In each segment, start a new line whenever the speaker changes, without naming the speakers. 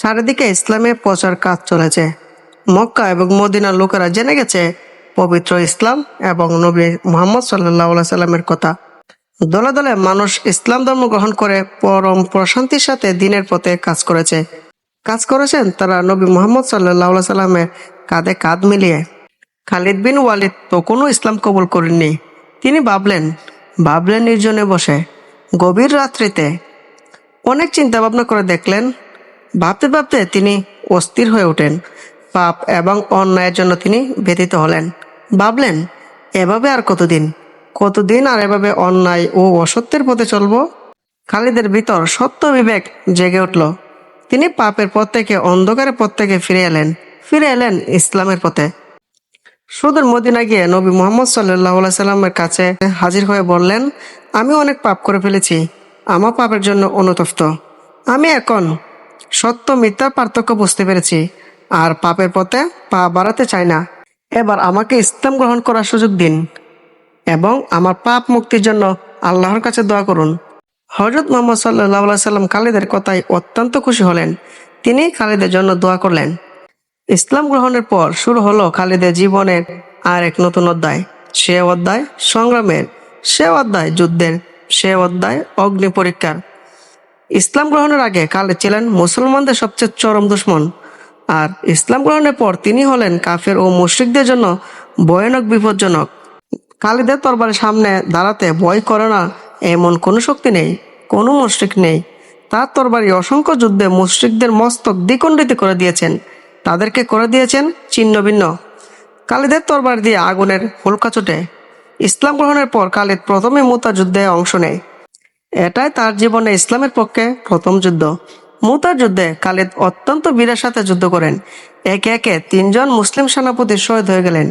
চারিদিকে ইসলামের প্রচার কাজ চলেছে। মক্কা এবং মদিনার লোকেরা জেনে গেছে, পবিত্র ইসলাম এবং নবী মোহাম্মদ সাল্লাহ সাল্লামের কথা। দলে দলে মানুষ ইসলাম ধর্ম গ্রহণ করে পরম প্রশান্তির সাথে দিনের পথে কাজ করেছে। কাজ করেছেন তারা নবী মোহাম্মদ সাল্লাহ সাল্লামের কাঁধে কাঁধ মিলিয়ে। খালিদ বিন ওয়ালিদ তখনও ইসলাম কবুল করেননি। তিনি ভাবলেন ভাবলেন নির্জনে বসে। গভীর রাত্রিতে অনেক চিন্তা ভাবনা করে দেখলেন ভাবতে ভাবতে তিনি অস্থির হয়ে ওঠেন। পাপ এবং অন্যায়ের জন্য তিনি ব্যথিত হলেন। ভাবলেন, এভাবে আর কতদিন? কতদিন আর এভাবে অন্যায় ও অসত্যের পথে চলবো? খালিদের ভিতর সত্য বিবেক জেগে উঠল। তিনি পাপের পথ থেকে অন্ধকারের পথ থেকে ফিরে এলেন। ফিরে এলেন ইসলামের পথে। সুদূর মদিনা গিয়ে নবী মোহাম্মদ সাল্লাহ সাল্লামের কাছে হাজির হয়ে বললেন, আমি অনেক পাপ করে ফেলেছি। আমার পাপের জন্য অনুতপ্ত। আমি এখন সত্য মিথ্যার পার্থক্য বুঝতে পেরেছি। আর পাপের পথে পা বাড়াতে চাই না। এবার আমাকে ইসলাম গ্রহণ করার সুযোগ দিন এবং আমার পাপ মুক্তির জন্য আল্লাহর কাছে দোয়া করুন। হজরত মোহাম্মদ সাল্লাহ সাল্লাম খালিদের কথায় অত্যন্ত খুশি হলেন। তিনি খালিদের জন্য দোয়া করলেন। ইসলাম গ্রহণের পর শুরু হলো খালিদের জীবনের আর এক নতুন অধ্যায়। সে অধ্যায় সংগ্রামের, সে অধ্যায় যুদ্ধের, সে অধ্যায় অগ্নি পরীক্ষার। ইসলাম গ্রহণের আগে খালিদ ছিলেন মুসলমানদের সবচেয়ে চরম দুশ্মন। আর ইসলাম গ্রহণের পর তিনি হলেন কাফের ও মুশ্রিকদের জন্য ভয়ানক, বিপজ্জনক। খালিদের তরবারের সামনে দাঁড়াতে ভয় করে না এমন কোনো শক্তি নেই, কোনো মুশ্রিক নেই। তার তরবারি অসংখ্য যুদ্ধে মুশ্রিকদের মস্তক দ্বিখণ্ডিত করে দিয়েছেন। তাদেরকে করে দিয়েছেন ছিন্ন ভিন্ন। কালিদের তরবার দিয়ে আগুনের হুলকা চোটে ইসলাম গ্রহণের পর কালিদ প্রথমে মুতা যুদ্ধে অংশ নেয়। এটাই তার জীবনে ইসলামের পক্ষে প্রথম যুদ্ধ। মুতার যুদ্ধে খালিদ অত্যন্ত বীরের সাথে যুদ্ধ করেন। একে একে তিনজন মুসলিম সেনাপতি শহীদ হয়ে গেলেন।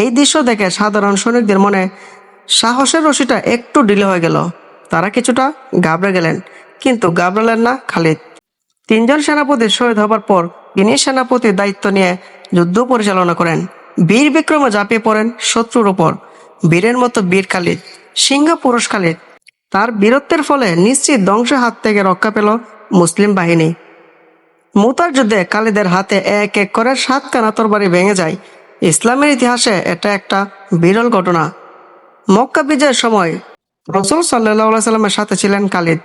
এই দৃশ্য দেখে সাধারণ সৈনিকদের মনে সাহসের রশিটা একটু ডিলে হয়ে গেল। তারা কিছুটা ঘাবড়ে গেলেন, কিন্তু ঘাবড়ালেন না খালিদ। তিনজন সেনাপতি শহীদ হবার পর তিনি সেনাপতির দায়িত্ব নিয়ে যুদ্ধ পরিচালনা করেন। বীর বিক্রমে ঝাঁপিয়ে পড়েন শত্রুর ওপর বীরের মতো বীর খালিদ, সিংহ পুরুষ খালিদ তার বীরত্বের ফলে নিশ্চিত ধ্বংসের হাত থেকে রক্ষা পেল মুসলিম বাহিনী। মুতার যুদ্ধে কালিদের হাতে এক এক করে সাত কানা তরবারি ভেঙে যায়। ইসলামের ইতিহাসে এটা একটা বিরল ঘটনা। মক্কা বিজয়ের সময় রসুল সাল্লাহ সাল্লামের সাথে ছিলেন খালিদ।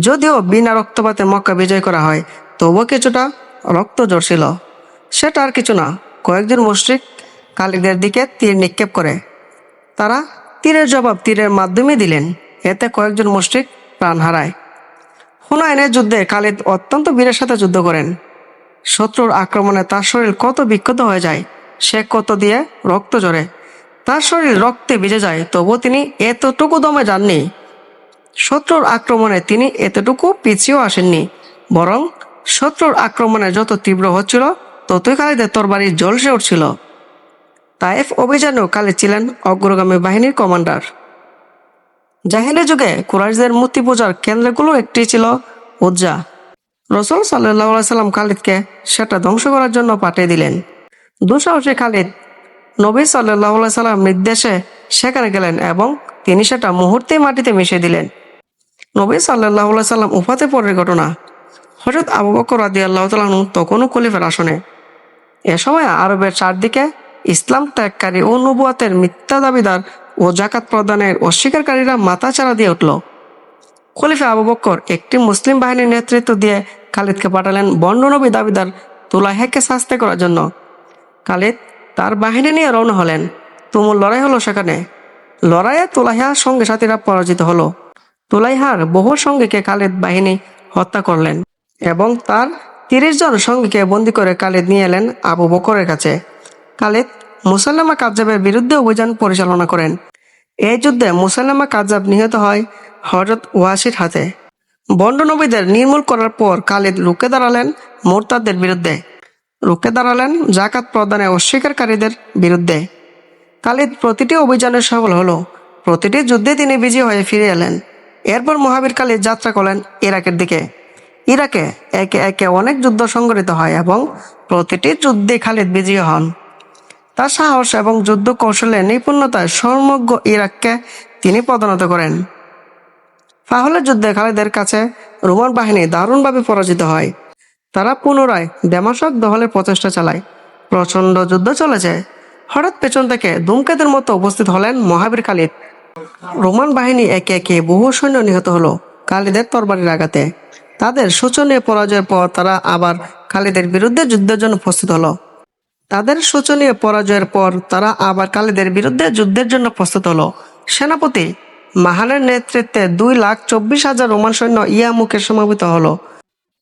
যদিও বিনা রক্তপাতে মক্কা বিজয় করা হয়, তবুও কিছুটা রক্ত ঝরছিল সেটা আর কিছু না, কয়েকজন মুশ্রিক খালিদের দিকে তীর নিক্ষেপ করে। তারা তীরের জবাব তীরের মাধ্যমে দিলেন। এতে কয়েকজন মুশ্রিক প্রাণ হারায়। হুনায়নের যুদ্ধে খালিদ অত্যন্ত বীরের সাথে যুদ্ধ করেন। শত্রুর আক্রমণে তার শরীর কত বিক্ষত হয়ে যায়, সে কত দিয়ে রক্ত ঝরে, তার শরীর রক্তে ভিজে যায়, তবুও তিনি এতটুকু দমে যাননি। শত্রুর আক্রমণে তিনি এতটুকু পিছিয়েও আসেননি, বরং শত্রুর আক্রমণে যত তীব্র হচ্ছিল, ততই খালিদের তরবারি জলসে উঠছিল। তাইফ অভিযানেও খালিদ ছিলেন অগ্রগামী বাহিনীর কমান্ডার। জাহিলি যুগে কুরাইশদের মূর্তি পূজার কেন্দ্রগুলো একটি ছিল উজ্জা। রসুল সাল্লাহ সাল্লাম খালিদকে সেটা ধ্বংস করার জন্য পাঠিয়ে দিলেন। দুঃসাহসী খালিদ নবী সাল্লাহ সাল্লাম নির্দেশে সেখানে গেলেন এবং তিনি সেটা মুহূর্তে মাটিতে মিশে দিলেন। নবী সাল্লাহ সাল্লাম উফাতে পরের ঘটনা। হজরত আবু বকর রাদি আল্লাহ তালু তখনও খলিফের আসনে। এ সময় আরবের চারদিকে ইসলাম ত্যাগকারী ও নবুয়াতের মিথ্যা দাবিদার ও জাকাত প্রদানের অস্বীকারীরা মাথা চারা দিয়ে উঠল। খলিফা আবু বক্কর একটি মুসলিম বাহিনীর নেতৃত্ব দিয়ে খালিদকে পাঠালেন বন্ডনবী দাবিদার তুলাহেকে শাস্তি করার জন্য। খালিদ তার বাহিনী নিয়ে রওনা হলেন। তুমুল লড়াই হলো সেখানে। লড়াইয়ে তুলাইহার সঙ্গে সাথীরা পরাজিত হলো। তুলাইহার বহু সঙ্গীকে খালিদ বাহিনী হত্যা করলেন এবং তার তিরিশ জন সঙ্গীকে বন্দি করে খালিদ নিয়ে এলেন আবু বকরের কাছে। খালিদ মুসাল্লামা কাজাবের বিরুদ্ধে অভিযান পরিচালনা করেন। এই যুদ্ধে মুসাল্লামা কাজাব নিহত হয় হজরত ওয়াসির হাতে। বন্ডনবীদের নির্মূল করার পর খালিদ রুখে দাঁড়ালেন মোরতাদের বিরুদ্ধে। রুখে দাঁড়ালেন জাকাত প্রদানে অস্বীকারীদের বিরুদ্ধে। খালিদ প্রতিটি অভিযানে সফল হলো। প্রতিটি যুদ্ধে তিনি বিজয়ী হয়ে ফিরে এলেন। এরপর মহাবীর খালিদ যাত্রা করলেন ইরাকের দিকে। ইরাকে একে একে অনেক যুদ্ধ সংঘটিত হয় এবং প্রতিটি যুদ্ধে খালিদ বিজয়ী হন। তার সাহস এবং যুদ্ধ কৌশলে নিপুণতায় সমগ্র ইরাককে তিনি পদানত করেন। ফাহলের যুদ্ধে খালেদের কাছে রোমান বাহিনী দারুণভাবে পরাজিত হয়। তারা পুনরায় দেমাশক দখলের প্রচেষ্টা চালায়। প্রচণ্ড যুদ্ধ চলেছে। হঠাৎ পেছন থেকে ধূমকেতুর মতো উপস্থিত হলেন মহাবীর খালিদ। রোমান বাহিনী একে একে বহু সৈন্য নিহত হলো খালিদের তরবারির আঘাতে। তাদের শোচনীয় পরাজয়ের পর তারা আবার খালিদের বিরুদ্ধে যুদ্ধের জন্য প্রস্তুত হলো। তাদের শোচনীয় পরাজয়ের পর তারা আবার কালীদের বিরুদ্ধে যুদ্ধের জন্য প্রস্তুত হলো। সেনাপতি মাহানের নেতৃত্বে দুই লাখ চব্বিশ হাজার রোমান সৈন্য ইয়ামুখে সমাবেত হলো।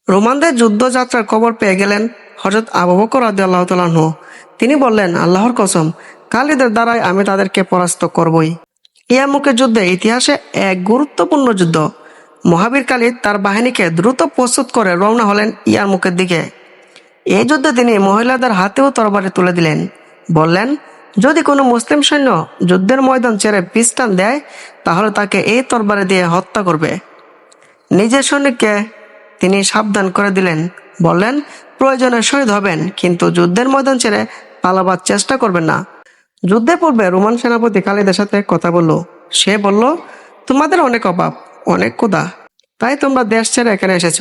রোমানদের যুদ্ধযাত্রার খবর পেয়ে গেলেন হজরত আবু বকর রাদি আল্লাহ তালাহ তিনি বললেন, আল্লাহর কসম, কালীদের দ্বারাই আমি তাদেরকে পরাস্ত করবই। ইয়ামুখের যুদ্ধে ইতিহাসে এক গুরুত্বপূর্ণ যুদ্ধ। মহাবীর কালিদ তার বাহিনীকে দ্রুত প্রস্তুত করে রওনা হলেন ইয়ারমুখের দিকে। এই যুদ্ধে তিনি মহিলাদের হাতেও তরবারি তুলে দিলেন। বললেন, যদি কোনো মুসলিম সৈন্য যুদ্ধের ময়দান ছেড়ে পিস্টান দেয়, তাহলে তাকে এই তরবারি দিয়ে হত্যা করবে। নিজের সৈনিককে তিনি সাবধান করে দিলেন। বললেন, প্রয়োজনে শহীদ হবেন, কিন্তু যুদ্ধের ময়দান ছেড়ে পালাবার চেষ্টা করবেন না। যুদ্ধে পূর্বে রোমান সেনাপতি খালিদের সাথে কথা বলল। সে বলল, তোমাদের অনেক অভাব, অনেক ক্ষুধা। তাই তোমরা দেশ ছেড়ে এখানে এসেছ।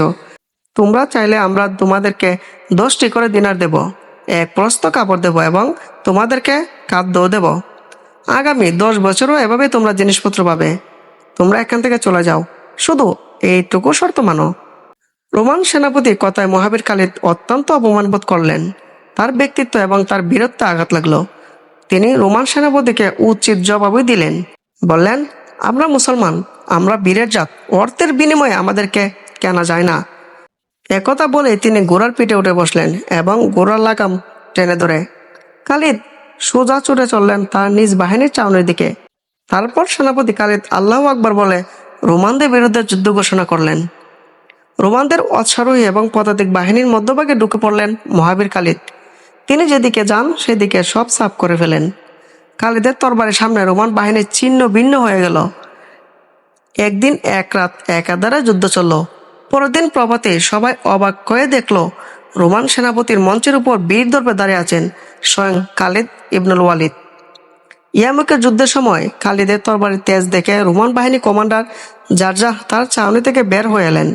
তোমরা চাইলে আমরা তোমাদেরকে দশটি করে দিনার দেব। এক প্রস্ত কাপড় দেব এবং তোমাদেরকে খাদ্যও দেব। আগামী দশ বছরও এভাবে তোমরা জিনিসপত্র পাবে। তোমরা এখান থেকে চলে যাও। শুধু এইটুকু শর্ত মানো। রোমান সেনাপতি কথায় মহাবীর খালিদ অত্যন্ত অপমানবোধ করলেন। তার ব্যক্তিত্ব এবং তার বীরত্বে আঘাত লাগল। তিনি রোমান সেনাপতিকে উচিত জবাবই দিলেন। বললেন, আমরা মুসলমান, আমরা বীরের জাত। অর্থের বিনিময়ে আমাদেরকে কেনা যায় না। একথা বলে তিনি ঘোড়ার পিঠে উঠে বসলেন এবং ঘোড়ার লাগাম টেনে ধরে। খালিদ সোজা চড়ে চললেন তার নিজ বাহিনীর চাউনির দিকে। তারপর সেনাপতি খালিদ আল্লাহ আকবর বলে, রোমানদের বিরুদ্ধে যুদ্ধ ঘোষণা করলেন। রোমানদের অশ্বারোহী এবং পদাতিক বাহিনীর মধ্যভাগে ঢুকে পড়লেন মহাবীর খালিদ। তিনি যেদিকে যান, সেদিকে সব সাফ করে ফেলেন। খালিদের তরবারের সামনে রোমান বাহিনীর চিহ্ন ভিন্ন হয়ে গেল। একদিন এক রাত একাধারে যুদ্ধ চলল। পরের দিন প্রভাতে সবাই অবাক হয়ে দেখল, রোমান সেনাপতির মঞ্চের উপর বীর দর্পে দাঁড়িয়ে আছেন স্বয়ং খালিদ ইবনুল ওয়ালিদ। ইয়ামুকের যুদ্ধের সময় খালিদের তরবারির তেজ দেখে রোমান বাহিনী কমান্ডার জারজা তার ছাউনি থেকে বের হয়ে এলেন।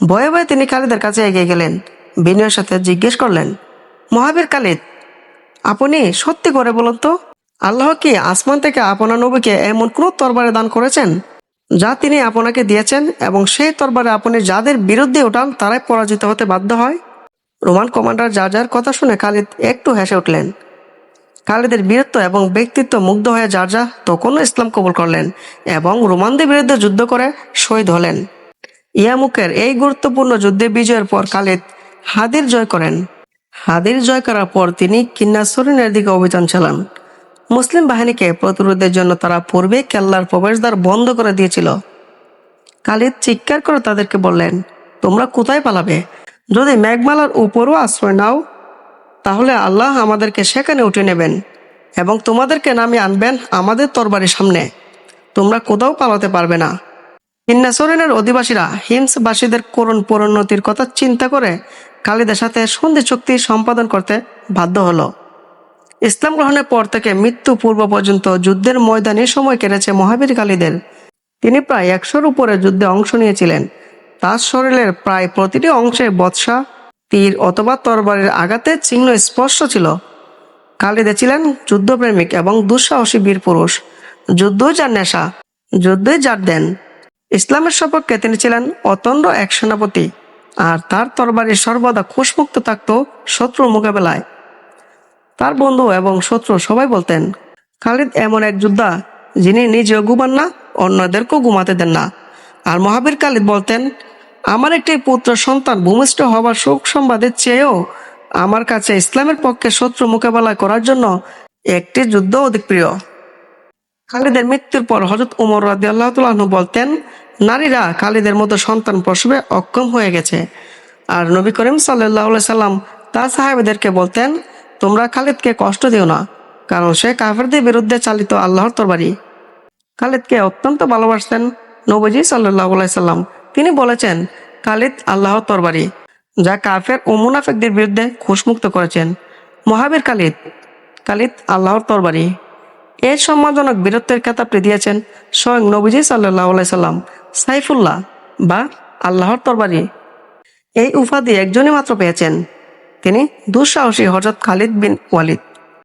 ভয়ে ভয়ে তিনি খালিদের কাছে এগিয়ে গেলেন, বিনয়ের সাথে জিজ্ঞেস করলেন, মহাবীর খালিদ, আপনি সত্যি করে বলুন তো, আল্লাহ কি আসমান থেকে আপনার নবীকে এমন কোন তরবারে দান করেছেন? যা তিনি আপনাকে দিয়েছেন এবং সেই তরবারে আপনি যাদের বিরুদ্ধে ওঠান তারাই পরাজিত হতে বাধ্য হয়। রোমান কমান্ডার যা যার কথা শুনে খালিদ একটু হেসে উঠলেন। খালিদের বীরত্ব এবং ব্যক্তিত্ব মুগ্ধ হয়ে যার যা তখনও ইসলাম কবুল করলেন এবং রোমানদের বিরুদ্ধে যুদ্ধ করে শহীদ হলেন। ইয়ামুকের এই গুরুত্বপূর্ণ যুদ্ধে বিজয়ের পর খালিদ হাদির জয় করেন। হাদির জয় করার পর তিনি কিন্নাসরিনের দিকে অভিযান চালান। মুসলিম বাহিনীকে প্রতিরোধের জন্য তারা পূর্বে কেল্লার প্রবেশদ্বার বন্ধ করে দিয়েছিল। খালিদ চিৎকার করে তাদেরকে বললেন, তোমরা কোথায় পালাবে? যদি মেঘমালার উপরও আশ্রয় নাও, তাহলে আল্লাহ আমাদেরকে সেখানে উঠে নেবেন এবং তোমাদেরকে নামিয়ে আনবেন আমাদের তরবারির সামনে। তোমরা কোথাও পালাতে পারবে না। হিন্নাসরিনের অধিবাসীরা হিমসবাসীদের করুণ পরোন্নতির কথা চিন্তা করে খালিদের সাথে সন্ধি চুক্তি সম্পাদন করতে বাধ্য হলো। ইসলাম গ্রহণের পর থেকে মৃত্যু পূর্ব পর্যন্ত যুদ্ধের ময়দানে সময় কেটেছে মহাবীর খালিদের তিনি প্রায় একশোর উপরে যুদ্ধে অংশ নিয়েছিলেন। তার শরীরের প্রায় প্রতিটি অংশে বৎসা, তীর অথবা তরবারের আঘাতের চিহ্ন স্পষ্ট ছিল। খালিদে ছিলেন যুদ্ধপ্রেমিক এবং দুঃসাহসী বীর পুরুষ। যুদ্ধই যার নেশা, যুদ্ধই যার দেন। ইসলামের সপক্ষে তিনি ছিলেন অতন্ড এক সেনাপতি, আর তার তরবারি সর্বদা খুশমুক্ত থাকত শত্রুর মোকাবেলায়। তার বন্ধু এবং শত্রু সবাই বলতেন, খালিদ এমন এক যোদ্ধা যিনি নিজেও ঘুমান না, অন্যদেরকেও ঘুমাতে দেন না। আর মহাবীর খালিদ বলতেন, আমার একটি পুত্র সন্তান ভূমিষ্ঠ হবার সুখ সংবাদের চেয়েও আমার কাছে ইসলামের পক্ষে শত্রু মোকাবেলা করার জন্য একটি যুদ্ধ অধিক প্রিয়। খালিদের মৃত্যুর পর হজরত উমর রাদি আল্লাহ বলতেন, নারীরা খালিদের মতো সন্তান প্রসবে অক্ষম হয়ে গেছে। আর নবী করিম সাল্লাহ সাল্লাম তা সাহেবদেরকে বলতেন তোমরা খালিদকে কষ্ট দিও না, কারণ সে কাফেরদের বিরুদ্ধে চালিত আল্লাহর তরবারি। খালিদকে অত্যন্ত ভালোবাসতেন নবজি সাল্লাহ সাল্লাম। তিনি বলেছেন, খালিদ আল্লাহর তরবারি, যা কাফের ও মুনাফেকদের বিরুদ্ধে খুশমুক্ত করেছেন। মহাবীর খালিদ খালিদ আল্লাহর তরবারি। এর সম্মানজনক বীরত্বের খেতাবটি দিয়েছেন স্বয়ং নবীজি সাল্লাহ সাল্লাম, সাইফুল্লাহ বা আল্লাহর তরবারি। এই উপাধি একজনই মাত্র পেয়েছেন। তিনি দুঃসাহসী হজরত খালিদ বিন ওয়ালিদ।